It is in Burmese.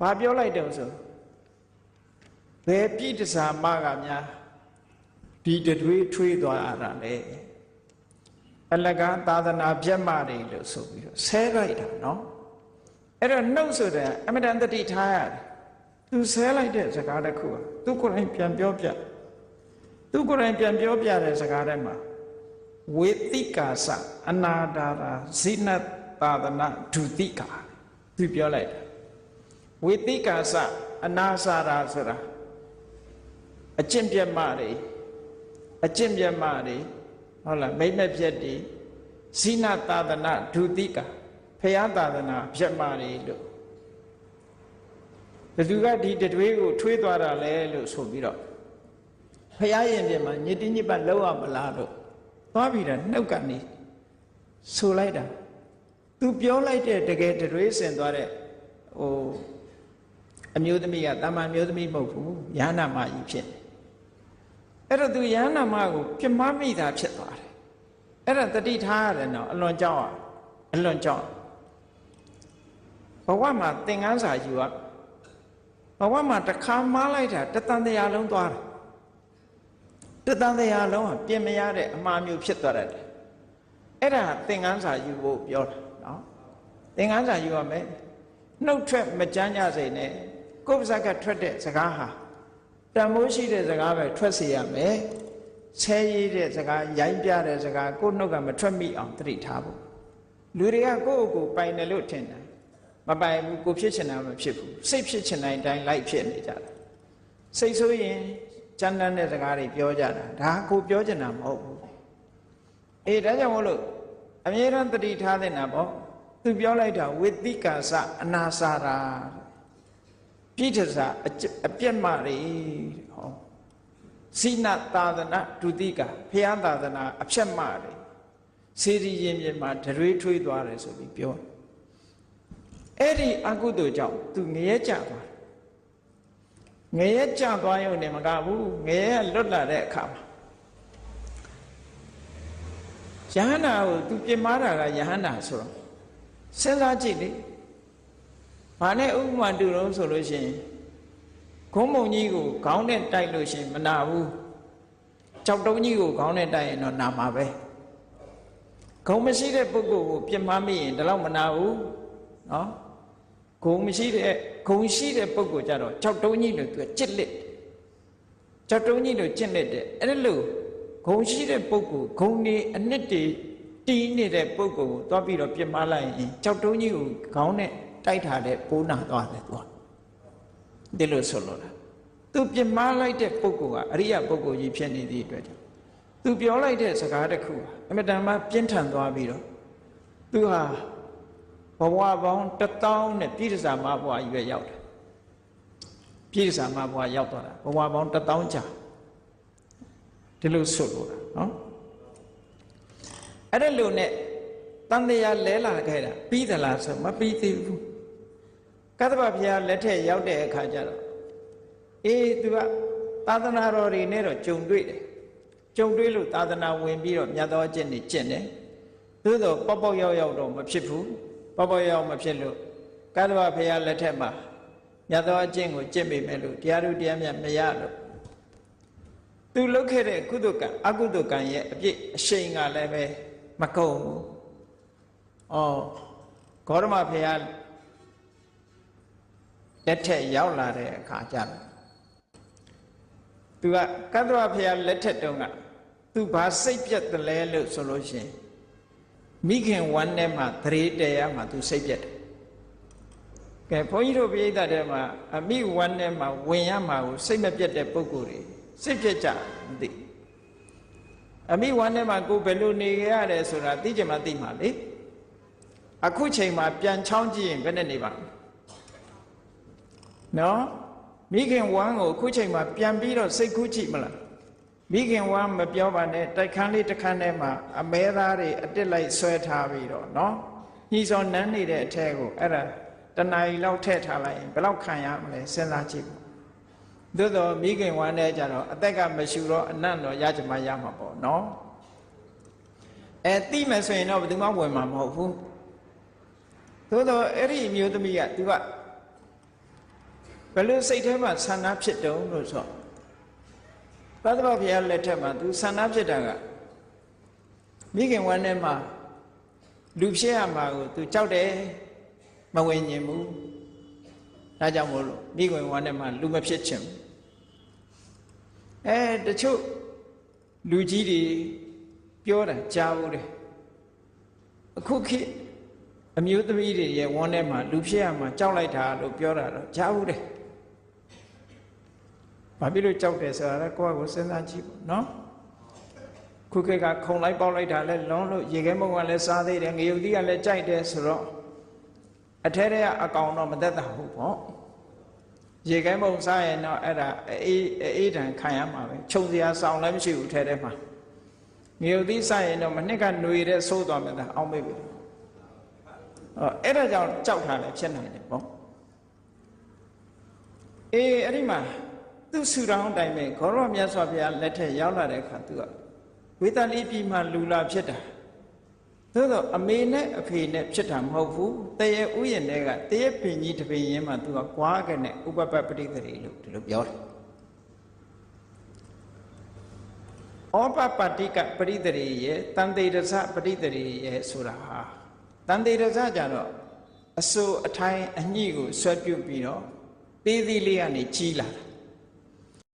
ဘာပြောလိုက်တယ်ဆိုဘယ်ပြိတ္တစာမကများဒီတတွေးထွေးသွားရတာလေအလကားသာသနာပြတ်မတွေလို့ဆိုပြီးတော့ဆဲလိုက်တာနော်အဲ့တော့နှုတ်ဆိုတဲ့အမတန်တတိထားရတယ်သူဆဲလိုက်တဲ့စကားတစ်ခုကသူကိုယ်တိုင်ပြန်ပြောပြသူကိုယ်တိုင်ပြန်ပြောပြတဲ့စကားထဲမှာဝေတိကာစအနာဒါရာဇိနသာသနာဒုတိကာသူပြောလိုက်တယ် ဝေတိကာစအနာစာရာဆိုတာအကျင့်ပြတ်မတွေအကျင့်ပြတ်မတွေဟုတ်လားမိမ့်မက်ပြတ်တွေဇိနသာသနာဒုတိကာဖရာသာသနာပြတ်မတွေလို့ဘယ်သူကဒီတတွေးကိုထွေးသွားတာလဲလို့ဆိုပြီးတော့ဖရာရင်ပြင်မှာညစ်တိညစ်ပတ်လောက်ရမလားလို့သွားပြီးတော့နှုတ်ကနေဆိုလိုက်တာသူပြောလိုက်တဲ့တကယ်တတွေးစင်သွားတဲ့ဟို အမျိုးသမီးကတာမန်မျိုးသမီးမဟုတ်ဘူးရဟနာမကြီးဖြစ်တယ်အဲ့တော့သူရဟနာမကိုပြမမိတာဖြစ်သွားတယ်အဲ့ဒါတတိထားရတယ်နော်အလွန်ကြောက်အောင်အလွန်ကြောက်ဘဝမှာသင်္ကန်းစာယူရဘဝမှာတစ်ခါမားလိုက်တာတတန်တရားလုံးသွားတယ်တတန်တရားလုံးကပြင်မရတဲ့အမှားမျိုးဖြစ်သွားတယ်အဲ့ဒါသင်္ကန်းစာယူဖို့ပြောတာနော်သင်္ကန်းစာယူရမယ်နှုတ်ထွက်မကြမ်းကြစိတ်နဲ့ ကိုယ်ပါဇက်ကထွက်တဲ့စကားဟာတန်မိုးရှိတဲ့စကားပဲထွက်စေရမယ်ဆဲရည်တဲ့စကားရိုင်းပြတဲ့စကားကိုယ်နှုတ်ကမထွက်မိအောင်သတိထားဖို့လူတွေကကိုယ့်အကိုပိုင်တယ်လို့ထင်တယ်မပိုင်ဘူးကိုဖြစ်ချင်တာမဖြစ်ဘူးစိတ်ဖြစ်ချင်တဲ့အတိုင်းလိုက်ဖြစ်နေကြတာစိတ်ဆိုရင်ကြမ်းတမ်းတဲ့စကားတွေပြောကြတာဒါကိုပြောချင်တာမဟုတ်ဘူးအေးဒါကြောင့်မို့လို့အမြဲတမ်းတတိထားတဲ့နာပေါ့သူပြောလိုက်တာဝိသိကာစအနာစာရာ ပြိဋ္ဌစာအပြက်မတွေဟောစိနသာသနာဒုတိကဖျားသာသနာအဖြက်မတွေစေရီရင်ပြင်မှာဒရွေးထွေးသွားတယ်ဆိုပြီးပြောအဲ့ဒီအကုသိုလ်ကြောင့်သူငရဲကြသွားငရဲကြသွားရုံနဲ့မကဘူးငရဲလွတ်လာတဲ့အခါမှာယဟန္တာကိုသူပြင်မာတာကယဟန္တာဆိုတော့စဉ်းစားကြည့်လေ ဘာနဲ့ဥပမာတူတော့ဆိုလို့ရှိရင်ခုံးမုံကြီးကိုခေါင်းနဲ့တိုက်လို့ရှိရင်မနာဘူးကြောက်တုံးကြီးကိုခေါင်းနဲ့တိုက်ရင်တော့နာမှာပဲခုံမရှိတဲ့ပုဂ္ဂိုလ်ကိုပြင်မမိရင်ဒါတော့မနာဘူးနော်ခုံမရှိတဲ့ခုံရှိတဲ့ပုဂ္ဂိုလ်ကြတော့ကြောက်တုံးကြီးလို့သူကကြစ်လက်ကြောက်တုံးကြီးလို့ကြစ်လက်တယ်အဲ့ဒါလို့ဂုံရှိတဲ့ပုဂ္ဂိုလ်ဂုံနေအနှစ်တည်တီးနေတဲ့ပုဂ္ဂိုလ်ကိုသွားပြီးတော့ပြစ်မှားလိုက်ရင်ကြောက်တုံးကြီးကိုခေါင်းနဲ့ တိုက်ထားတဲ့ပိုးနာသွားတယ်သူကဒီလိုဆိုလို့လားသူပြစ်မှားလိုက်တဲ့ပုဂ္ဂိုလ်ကအရိယပုဂ္ဂိုလ်ကြီးဖြစ်နေသည့်အတွက်ကြောင့်သူပြောလိုက်တဲ့စကားတစ်ခုအမြဲတမ်းပြင်းထန်သွားပြီးတော့သူဟာဘဝပေါင်းတထောင်နဲ့ပြည့်စုံမှာဘဝကြီးပဲရောက်တယ်ပြည့်စုံမှာဘဝရောက်သွားတာဘဝပေါင်းတထောင်ကြာဒီလိုဆိုလို့တာနော်အဲ့ဒါလို့ ਨੇ တန်တရားလဲလာခဲ့တာပြီးသလားဆိုမပြီးသေးဘူး ကသဗ္ဗဘုရားလက်ထက်ရောက်တဲ့အခါကျတော့အေးသူကသာသနာတော်တွေနဲ့တော့ကြုံတွေ့တယ်ကြုံတွေ့လို့သာသနာဝင်ပြီးတော့မြတ်သောအကျင့်တွေကျင့်တယ်သို့တော့ပေါက်ပေါက်ရောက်ရောက်တော့မဖြစ်ဘူးပေါက်ပေါက်ရောက်မဖြစ်လို့ကသဗ္ဗဘုရားလက်ထက်မှာမြတ်သောအကျင့်ကိုကျင့်မိမယ်လို့တရားတို့တရားမြတ်မရလို့သူလုပ်ခဲ့တဲ့ကုသကံအကုသကံရဲ့အပြစ်အရှိန်ကလည်းပဲမကုန်ဘူး။အော်ဂေါရမဘုရား လက်ထက်ရောက်လာတဲ့အခါကျတော့သူကကတ္တဝဘုရားလက်ထက်တုန်းကသူဘာစိတ်ပြတ်တယ်လဲလို့ဆိုလို့ရှိရင်မိခင်ဝမ်းထဲမှာသရေတရားမှာသူစိတ်ပြတ်တယ်။ကဲဘုန်းကြီးတို့ပြိဿတဲ့မှာအမိဝမ်းထဲမှာဝင်ရမှာကိုစိတ်မပြတ်တဲ့ပုံကိုယ်တွေစိတ်ပြတ်ကြမသိအမိဝမ်းထဲမှာကိုဘယ်လိုနေရရတယ်ဆိုတာသိကြမှသိမှာလေအခုချိန်မှာပြန်ချောင်းကြည့်ရင်ဘယ်နဲ့နေပါ နော်မိခင်ဝမ်းကိုအခုချိန်မှာပြန်ပြီးတော့စိတ်ကူးကြည့်မလားမိခင်ဝမ်းမပြောပါနဲ့တိုက်ခန်းလေးတစ်ခန်းထဲမှာအမဲသားတွေအတစ်လိုက်ဆွဲထားပြီးတော့နော်ညီစောနန်းနေတဲ့အထက်ကိုအဲ့ဒါတဏှာကြီးလောက်ထည့်ထားလိုက်ရင်ဘယ်လောက်ခံရမလဲစဉ်းစားကြည့်သို့တော့မိခင်ဝမ်းနဲ့ကြတော့အသက်ကမရှူတော့အနံ့တော့ရကြမှာရမှာပေါ့နော်အဲတိမယ်ဆိုရင်တော့ဘယ်သူမှဝင်မှာမဟုတ်ဘူးသို့တော့အဲ့ဒီမျိုးသမီးက तू က ဘယ်လိုစိတ်ထဲမှာဆန္ဒဖြစ်တုံးလို့ဆိုဘုရားဘုရားလက်ထက်မှာသူဆန္ဒဖြစ်တာကမိခင်ဝမ်းထဲမှာလူဖြစ်ရမှာကိုသူကြောက်တယ်မဝင်ញင်ဘူးဒါကြောင့်မို့လို့မိခင်ဝမ်းထဲမှာလူမဖြစ်ချင်ဘူးအဲတချို့လူကြီးတွေပြောတာကြားဘူးတယ်အခုခေတ်အမျိုးသမီးတွေရဲ့ဝန်းထဲမှာလူဖြစ်ရမှာကြောက်လိုက်တာလို့ပြောတာတော့ကြားဘူးတယ် ဘာဖြစ်လို့ကြောက်တယ်ဆိုတာလဲကိုယ့်ကိုစဉ်းစားကြည့်ပေါ့နော်ခုခေတ်ကခုံလိုက်ပေါက်လိုက်တာလဲလွန်လို့ရေခဲမုံကလည်းစားသေးတယ်ငရုတ်သီးကလည်းကြိုက်တယ်ဆိုတော့အထဲထဲကအကောင်တော့မသက်တာဟုတ်ပေါ့ရေခဲမုံစားရင်တော့အဲ့ဒါအေးအေးတန်ခံရမှာပဲခြုံစရာဆောင်လည်းမရှိဘူးထဲထဲမှာငရုတ်သီးစားရင်တော့မနှစ်ကຫນွေတဲ့ဆိုးသွားမယ်ဒါအောင်းမေ့ပြီအော်အဲ့ဒါကြောင့်ကြောက်တာလည်းဖြစ်နိုင်တယ်ပေါ့အေးအဲ့ဒီမှာ သူဆူတောင်းတိုင်းပဲခေါရမြတ်စွာဘုရားလက်ထက်ရောက်လာတဲ့အခါသူကဝေတလီပြည်မှာလူလာဖြစ်တာသို့တော့အမေနဲ့အဖေနဲ့ဖြစ်တာမဟုတ်ဘူးတရေဥယျာဉ်တွေကတရေပင်ကြီးတပင်ရင်းမှာသူကကွာခဲ့နဲ့ဥပပပဋိသတိလို့ဒီလိုပြောတယ်ဩပပတိကပရိသရေရဲ့တန်တေရဇပရိသရေရဲ့ဆိုတာဟာတန်တေရဇကြတော့အစိုးအထိုင်အညှိကိုဆွဲပြုတ်ပြီးတော့သေးသေးလေးကနေကြီးလာတာ